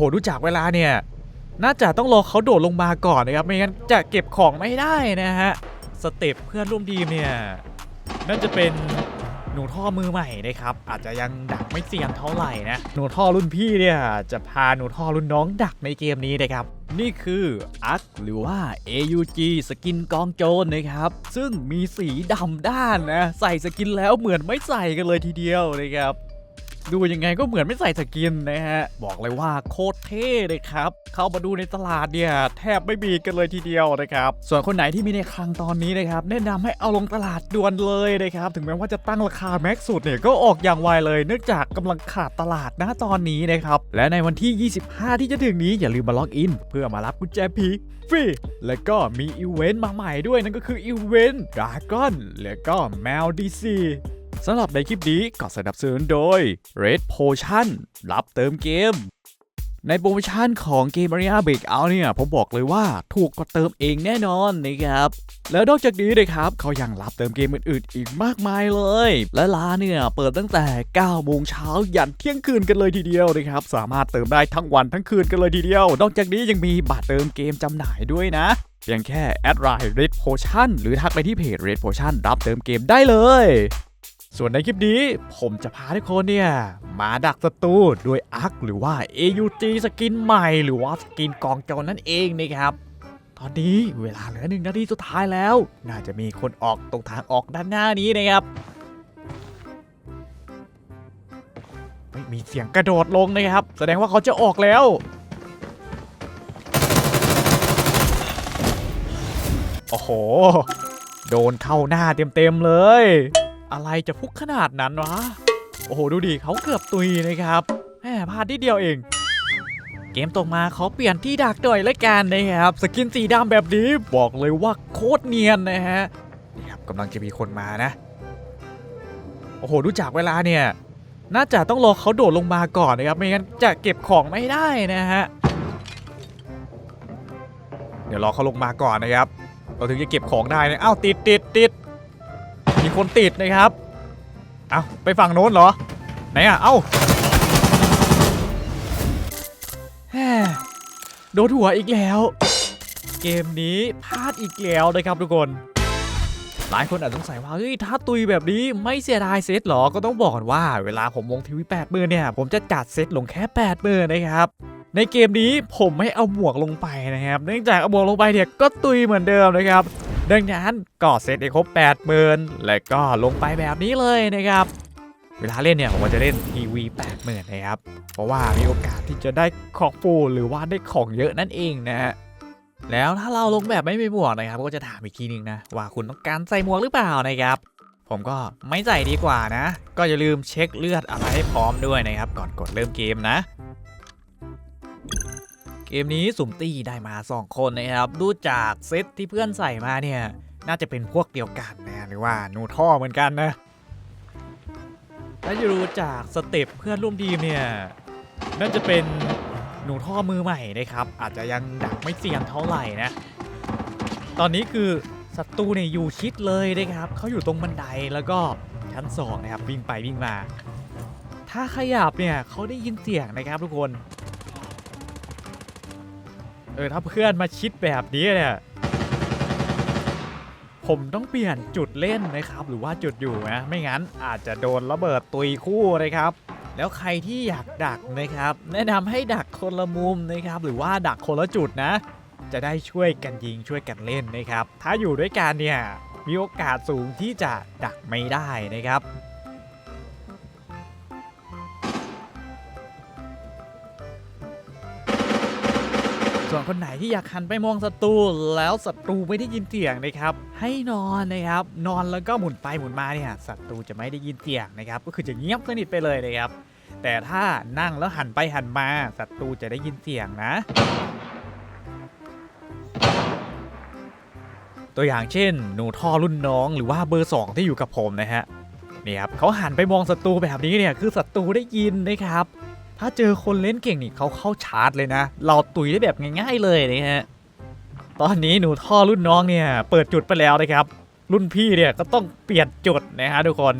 หดูจากเวลาเนี่ยน่าจะต้องรอเขาโดดลงมาก่อนนะครับ ไม่งั้นจะเก็บของไม่ได้นะฮะ สเต็ปเพื่อนร่วมทีมเนี่ยน่าจะเป็นหนูท่อมือใหม่นะครับ อาจจะยังดักไม่เซียนเท่าไหร่นะ หนูท่อรุ่นพี่เนี่ยจะพาหนูท่อรุ่นน้องดักในเกมนี้นะครับ นี่คืออักหรือว่า AUG สกินกองโจรนะครับ ซึ่งมีสีดำด้านนะ ใส่สกินแล้วเหมือนไม่ใส่กันเลยทีเดียวนะครับ ดูยังไงก็เหมือนไม่ใส่สกินนะฮะ บอกเลยว่าโคตรเท่เลยครับ เข้ามาดูในตลาดเนี่ยแทบไม่มีกันเลยทีเดียวนะครับ ส่วนคนไหนที่มีในคลังตอนนี้นะครับ แนะนำให้เอาลงตลาดด่วนเลยนะครับ ถึงแม้ว่าจะตั้งราคาแม็กซ์สุดเนี่ยก็ออกอย่างไวเลยเนื่องจากกำลังขาดตลาดนะตอนนี้นะครับ และในวันที่ 25 ที่จะถึงนี้อย่าลืมมาล็อกอิน เพื่อมารับกุญแจผีฟรี และก็มีอีเวนต์มาใหม่ด้วยนั่นก็คืออีเวนต์ดราก้อนและก็แมวดีซี สำหรับในคลิปนี้ก็สนับสนุนโดย Red Potion รับเติมเกม ในโปรโมชั่นของเกม Arena Breakout เนี่ย ผมบอกเลยว่าถูกกว่าเติมเองแน่นอนนะครับ แล้วนอกจากนี้นะครับเขายังรับเติมเกมอื่นๆ อีกมากมายเลย และร้านเนี่ย เปิดตั้งแต่ 9 โมงเช้ายันเที่ยงคืนกันเลยทีเดียวนะครับ สามารถเติมได้ทั้งวันทั้งคืนกันเลยทีเดียว นอกจากนี้ยังมีบัตรเติมเกมจำหน่ายด้วยนะเพียงแค่แอดไลน์ Red Potion หรือทักไปที่เพจ Red Potion รับเติมเกมได้เลย ส่วนในคลิปนี้ผมจะพาทุกคนเนี่ย มาดักศัตรูด้วยอาร์คหรือว่า AUG สกินใหม่ หรือว่าสกินกองโจรนั่นเองนะครับตอนนี้เวลาเหลือหนึ่งนาทีสุดท้ายแล้ว น่าจะมีคนออกตรงทางออกด้านหน้านี้นะครับไม่มีเสียงกระโดดลงนะครับ แสดงว่าเขาจะออกแล้ว โอ้โห โดนเข้าหน้าเต็มๆเลย อะไรจะพุกขนาดนั้นวะ โอ้โห ดูดิเขาเกือบตุยนะครับแหมพลาดนิดเดียวเอง เกมตกมาเขาเปลี่ยนที่ดักด่อยและกันนะครับ สกินสีดำแบบนี้บอกเลยว่าโคตรเนียนนะฮะนี่ครับกำลังจะมีคนมานะ โอ้โห ดูจากเวลาเนี่ย น่าจะต้องรอเขาโดดลงมาก่อนนะครับ ไม่งั้นจะเก็บของไม่ได้นะฮะ เดี๋ยวรอเขาลงมาก่อนนะครับ เราถึงจะเก็บของได้นะอ้าวติดติดติด มีคนติดนะครับเอาไปฝั่งโน้นเหรอ ไหนอะ เอ้าโดนหัวอีกแล้ว เกมนี้พลาดอีกแล้วนะครับทุกคน หลายคนอาจสงสัยว่าเฮ้ยถ้าตุยแบบนี้ไม่เสียดายเซตหรอ ก็ต้องบอกก่อนว่าเวลาผมลงทีวี8มือเนี่ย ผมจะจัดเซตลงแค่8มือนะครับในเกมนี้ผมไม่เอาหมวกลงไปนะครับ เนื่องจากเอาหมวกลงไปเนี่ยก็ตุยเหมือนเดิมนะครับ ดังนั้นก็เซตให้ครบ8หมื่นและก็ลงไปแบบนี้เลยนะครับ เวลาเล่นเนี่ยผมจะเล่นทีวี8หมื่นนะครับ เพราะว่ามีโอกาสที่จะได้ของฟูหรือว่าได้ของเยอะนั่นเองนะฮะแล้วถ้าเราลงแบบไม่มีหมวกนะครับ ก็จะถามอีกทีนึงนะ ว่าคุณต้องการใส่หมวกหรือเปล่านะครับ ผมก็ไม่ใส่ดีกว่านะ ก็อย่าลืมเช็คเลือดอะไรให้พร้อมด้วยนะครับ ก่อนกดเริ่มเกมนะ เกมนี้สุ่มตี้ได้มา 2 คนนะครับ ดูจากเซตที่เพื่อนใส่มาเนี่ย น่าจะเป็นพวกเดียวกันนะหรือว่าหนูท่อเหมือนกันนะถ้าจะดูจากสเต็ปเพื่อนร่วมทีมเนี่ยน่าจะเป็นหนูท่อมือใหม่นะครับ อาจจะยังดักไม่เซียนเท่าไหร่นะ ตอนนี้คือศัตรูเนี่ยอยู่ชิดเลยนะครับเขาอยู่ตรงบันไดแล้วก็ชั้นสองนะครับวิ่งไปวิ่งมา ถ้าขยับเนี่ยเขาได้ยินเสียงนะครับทุกคน ออถ้าเพื่อนมาชิดแบบนี้เนี่ยผมต้องเปลี่ยนจุดเล่นนะครับ หรือว่าจุดอยู่นะไม่งั้นอาจจะโดนระเบิดตุยคู่นะครับ แล้วใครที่อยากดักนะครับ แนะนำให้ดักคนละมุมนะครับ หรือว่าดักคนละจุดนะ จะได้ช่วยกันยิงช่วยกันเล่นนะครับ ถ้าอยู่ด้วยกันเนี่ยมีโอกาสสูงที่จะดักไม่ได้นะครับ ส่วนคนไหนที่อยากหันไปมองศัตรูแล้วศัตรูไม่ได้ยินเสียงนะครับ ให้นอนนะครับ นอนแล้วก็หมุนไปหมุนมาเนี่ยศัตรูจะไม่ได้ยินเสียงนะครับ ก็คือจะเงียบสนิทไปเลยนะครับ แต่ถ้านั่งแล้วหันไปหันมาศัตรูจะได้ยินเสียงนะ ตัวอย่างเช่น หนูท่อรุ่นน้องหรือว่าเบอร์2ที่อยู่กับผมนะฮะนี่ครับเขาหันไปมองศัตรูแบบนี้เนี่ยคือศัตรูได้ยินนะครับ ถ้าเจอคนเล่นเก่งนี่เขาเข้าชาร์จเลยนะ เราตุยได้แบบง่าย ๆเลยนะฮะ ตอนนี้หนูท่อรุ่นน้องเนี่ยเปิดจุดไปแล้วนะครับ รุ่นพี่เนี่ยก็ต้องเปลี่ยนจุดนะฮะทุกคน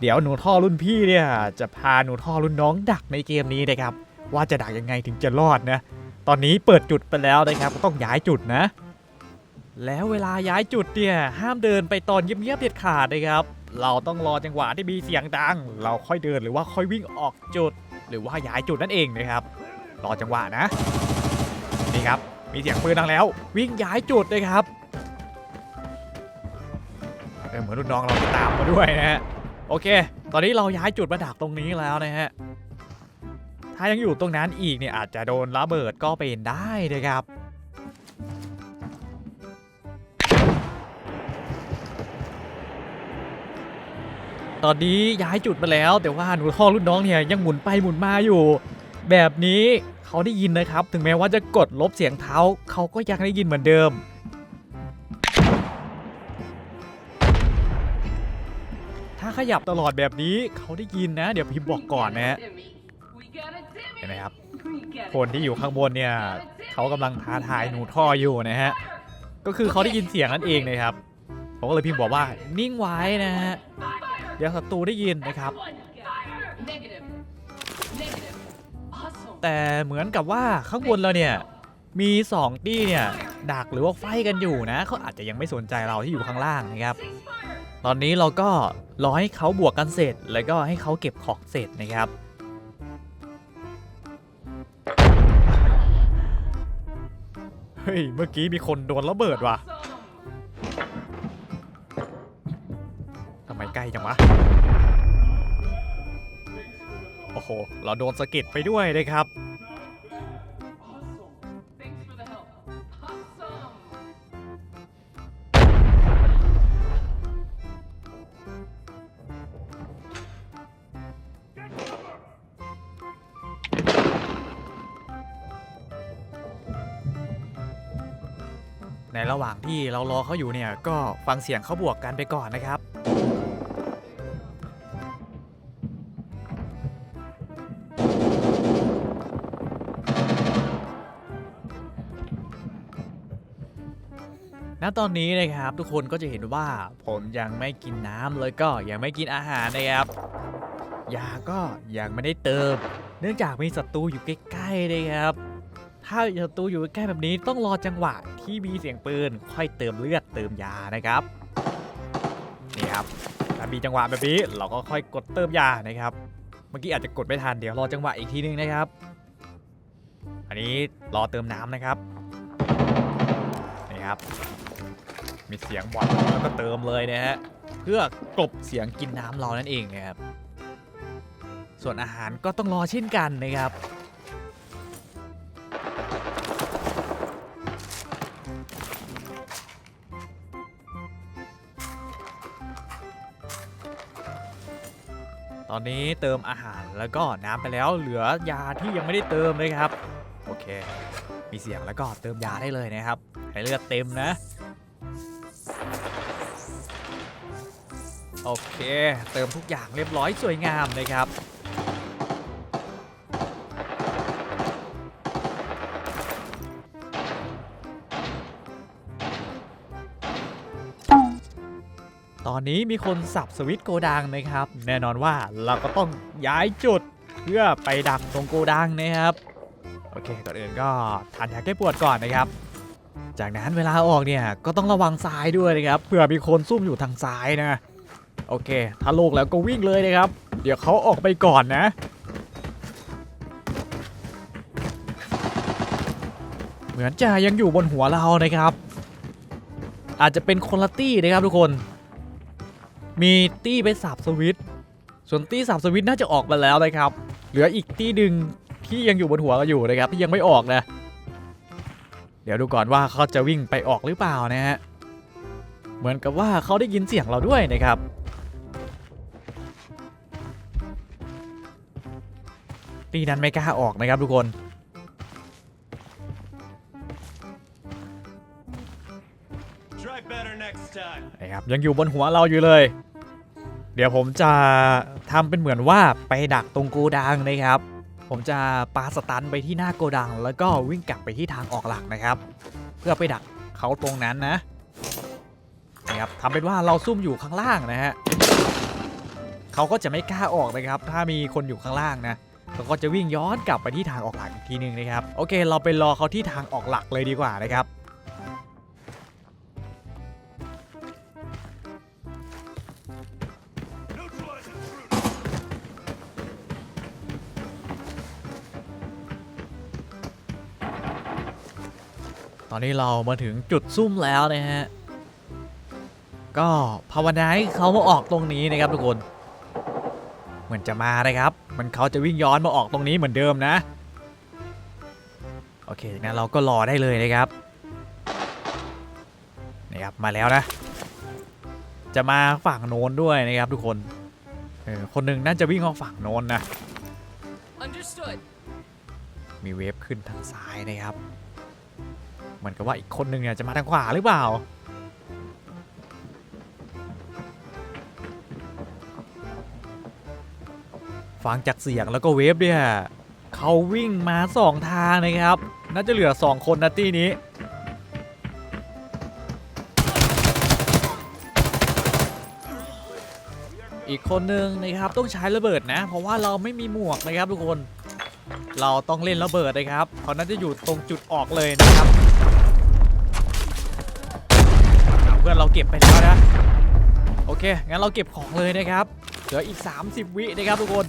เดี๋ยวหนูท่อรุ่นพี่เนี่ยจะพาหนูท่อรุ่นน้องดักในเกมนี้นะครับ ว่าจะดักยังไงถึงจะรอดนะ ตอนนี้เปิดจุดไปแล้วนะครับก็ต้องย้ายจุดนะ แล้วเวลาย้ายจุดเนี่ยห้ามเดินไปตอนเงียบๆเด็ดขาดนะครับเราต้องรอจังหวะที่มีเสียงดัง เราค่อยเดินหรือว่าค่อยวิ่งออกจุด หรือว่าย้ายจุดนั่นเองนะครับ รอจังหวะนะ นี่ครับ มีเสียงปืนดังแล้ว วิ่งย้ายจุดนะครับเหมือนรุ่นน้องเราตามมาด้วยนะฮะ โอเค ตอนนี้เราย้ายจุดมาดักตรงนี้แล้วนะฮะ ถ้ายังอยู่ตรงนั้นอีกเนี่ยอาจจะโดนระเบิดก็เป็นได้นะครับ ตอนนี้ย้ายจุดมาแล้ว แต่ว่าหนูท่อรุ่นน้องเนี่ยยังหมุนไปหมุนมาอยู่ แบบนี้เขาได้ยินนะครับ ถึงแม้ว่าจะกดลบเสียงเท้าเขาก็ยังได้ยินเหมือนเดิม ถ้าขยับตลอดแบบนี้เขาได้ยินนะ เดี๋ยวพิมพ์บอกก่อนนะฮะเห็นไหมครับ คนที่อยู่ข้างบนเนี่ยเขากำลังท้าทายหนูท่ออยู่นะฮะก็คือเขาได้ยินเสียงนั่นเองนะครับผมก็เลยพิมพ์บอกว่านิ่งไว้นะฮะ เดี๋ยวศัตรูได้ยินนะครับ แต่เหมือนกับว่าข้างบนเราเนี่ย มี2ตี้เนี่ยดักหรือว่าไฟกันอยู่นะเขาอาจจะยังไม่สนใจเราที่อยู่ข้างล่างนะครับ ตอนนี้เราก็รอให้เขาบวกกันเสร็จ แล้วก็ให้เขาเก็บของเสร็จนะครับเฮ้ยเมื่อกี้มีคนโดนระเบิดว่ะ กล้จังวะ โอ้โห เราโดนสะกิดไปด้วยนะครับ ในระหว่างที่เรารอเขาอยู่เนี่ย ก็ฟังเสียงเขาบวกกันไปก่อนนะครับ ตอนนี้นะครับทุกคนก็จะเห็นว่าผมยังไม่กินน้ำเลยก็ยังไม่กินอาหารนะครับยาก็ยังไม่ได้เติม เนื่องจากมีศัตรูอยู่ใกล้ๆนะครับ ถ้าศัตรูอยู่ใกล้แบบนี้ต้องรอจังหวะที่มีเสียงปืนค่อยเติมเลือดเติมยานะครับนี่ครับถ้ามีจังหวะแบบนี้เราก็ค่อยกดเติมยานะครับ เมื่อกี้อาจจะกดไม่ทันเดี๋ยวรอจังหวะอีกทีนึงนะครับ อันนี้รอเติมน้ำนะครับนี่ครับ มีเสียงบอลแล้วก็เติมเลยนะฮะ เพื่อกลบเสียงกินน้ำเรานั่นเองนะครับ ส่วนอาหารก็ต้องรอเช่นกันนะครับตอนนี้เติมอาหารแล้วก็น้ำไปแล้วเหลือยาที่ยังไม่ได้เติมเลยครับ โอเค มีเสียงแล้วก็เติมยาได้เลยนะครับ ให้เลือดเต็มนะ โอเค เติมทุกอย่างเรียบร้อยสวยงามนะครับ ตอนนี้มีคนสับสวิตโกดังนะครับ แน่นอนว่าเราก็ต้องย้ายจุดเพื่อไปดักตรงโกดังนะครับ โอเคก่อนอื่นก็ทานยาแก้ปวดก่อนนะครับ จากนั้นเวลาออกเนี่ยก็ต้องระวังซ้ายด้วยนะครับเผื่อมีคนซุ่มอยู่ทางซ้ายนะโอเค ถ้าโลกแล้วก็วิ่งเลยนะครับ เดี๋ยวเขาออกไปก่อนนะ เหมือนจะยังอยู่บนหัวเรานะครับ อาจจะเป็นคนละตี้นะครับทุกคน มีตี้ไปสับสวิตส่วนตี้สับสวิตน่าจะออกมาแล้วนะครับ เหลืออีกตี้หนึ่งที่ยังอยู่บนหัวเราอยู่นะครับที่ยังไม่ออกนะ ดี๋ยวดูก่อนว่าเขาจะวิ่งไปออกหรือเปล่านะฮะ เหมือนกับว่าเขาได้ยินเสียงเราด้วยนะครับ ตีนั้นไม่กล้าออกนะครับทุกคน Try better next time. นะครับยังอยู่บนหัวเราอยู่เลย เดี๋ยวผมจะทำเป็นเหมือนว่าไปดักตรงโกดังนะครับ ผมจะปาสตันไปที่หน้าโกดัง แล้วก็วิ่งกลับไปที่ทางออกหลักนะครับ เพื่อไปดักเขาตรงนั้นนะนะครับทำเป็นว่าเราซุ่มอยู่ข้างล่างนะฮะเขาก็จะไม่กล้าออกนะครับ ถ้ามีคนอยู่ข้างล่างนะเขาก็จะวิ่งย้อนกลับไปที่ทางออกหลักอีกทีหนึ่งนะครับ โอเค เราไปรอเขาที่ทางออกหลักเลยดีกว่านะครับ อนนี้เรามาถึงจุดซุ่มแล้วนะฮะ ก็ภาวนาให้เขามาออกตรงนี้นะครับทุกคน เหมือนจะมานะครับ มันเขาจะวิ่งย้อนมาออกตรงนี้เหมือนเดิมนะ โอเคงั้นเราก็รอได้เลยนะครับนี่ครับมาแล้วนะ จะมาฝั่งโน้นด้วยนะครับทุกคนเออคนหนึ่งน่าจะวิ่งออกฝั่งโน้นนะ Understood. มีเวฟขึ้นทางซ้ายนะครับเห มือนกับว่าอีกคนหนึ่งเนี่ยจะมาทางขวาหรือเปล่า ฟังจากเสียงแล้วก็เวฟเนี่ยเขาวิ่งมาสองทางนะครับ น่าจะเหลือสองคนนะที่นี้อีกคนหนึ่งนะครับต้องใช้ระเบิดนะ เพราะว่าเราไม่มีหมวกนะครับทุกคน เราต้องเล่นระเบิดนะครับเขาน่าจะอยู่ตรงจุดออกเลยนะครับ พื่อนเราเก็บไปแล้วนะ โอเค งั้นเราเก็บของเลยนะครับ เหลืออีก 30 วินะครับทุกคน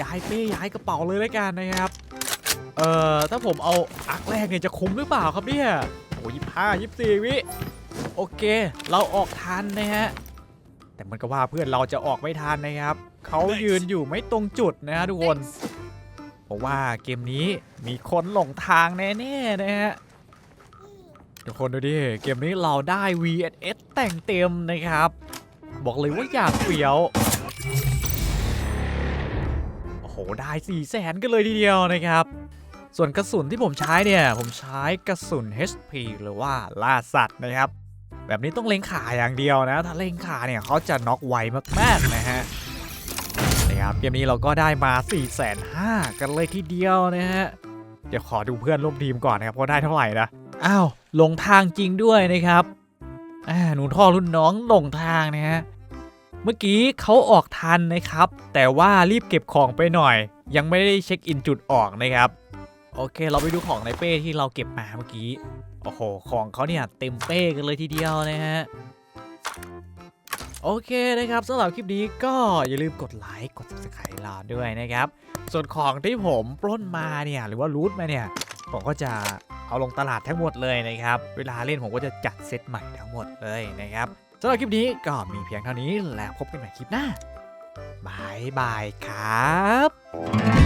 ย้ายเป้ย้ายกระเป๋าเลยแล้วกันนะครับ เอ่อ ถ้าผมเอาอักแรกเนี่ยจะคุ้มหรือเปล่าครับเนี่ยโอ้ยี่ห้ายี่สี่วิ โอเค เราออกทันนะฮะ แต่มันก็ว่าเพื่อนเราจะออกไม่ทันนะครับ เขายืนอยู่ไม่ตรงจุดนะฮะทุกคน เพราะว่าเกมนี้มีคนหลงทางแน่ๆนะฮะ ทุกคนดูดิเกมนี้เราได้ VSS แต่งเต็มนะครับ บอกเลยว่าอยากเฟี้ยวโอ้โหได้4 0 0แสนกันเลยทีเดียวนะครับ ส่วนกระสุนที่ผมใช้เนี่ย ผมใช้กระสุน HP หรือว่าล่าสัตว์นะครับ แบบนี้ต้องเล็งขาอย่างเดียวนะ ถ้าเล็งขาเนี่ยเขาจะน็อกไวมากๆนะฮะนะครับเกมนี้เราก็ได้มา4 5 0 0 0กันเลยทีเดียวนะฮะเดี๋ยวขอดูเพื่อนร่วมทีมก่อนนะครับว่าได้เท่าไหร่นะอ้าว หลงทางจริงด้วยนะครับอ่าหนูท่อรุ่นน้องหลงทางนะฮะเมื่อกี้เขาออกทันนะครับ แต่ว่ารีบเก็บของไปหน่อย ยังไม่ได้เช็คอินจุดออกนะครับ โอเค เราไปดูของในเป้ที่เราเก็บมาเมื่อกี้โอ้โหของเขาเนี่ยเต็มเป้กันเลยทีเดียวนะฮะโอเคนะครับสำหรับคลิปนี้ก็อย่าลืมกดไลค์กด subscribe เราด้วยนะครับ ส่วนของที่ผมปล้นมาเนี่ยหรือว่ารูทมาเนี่ย ผมก็จะเอาลงตลาดทั้งหมดเลยนะครับ เวลาเล่นผมก็จะจัดเซตใหม่ทั้งหมดเลยนะครับสำหรับคลิปนี้ก็มีเพียงเท่านี้แล้วพบกันใหม่คลิปหน้าบายบายครับ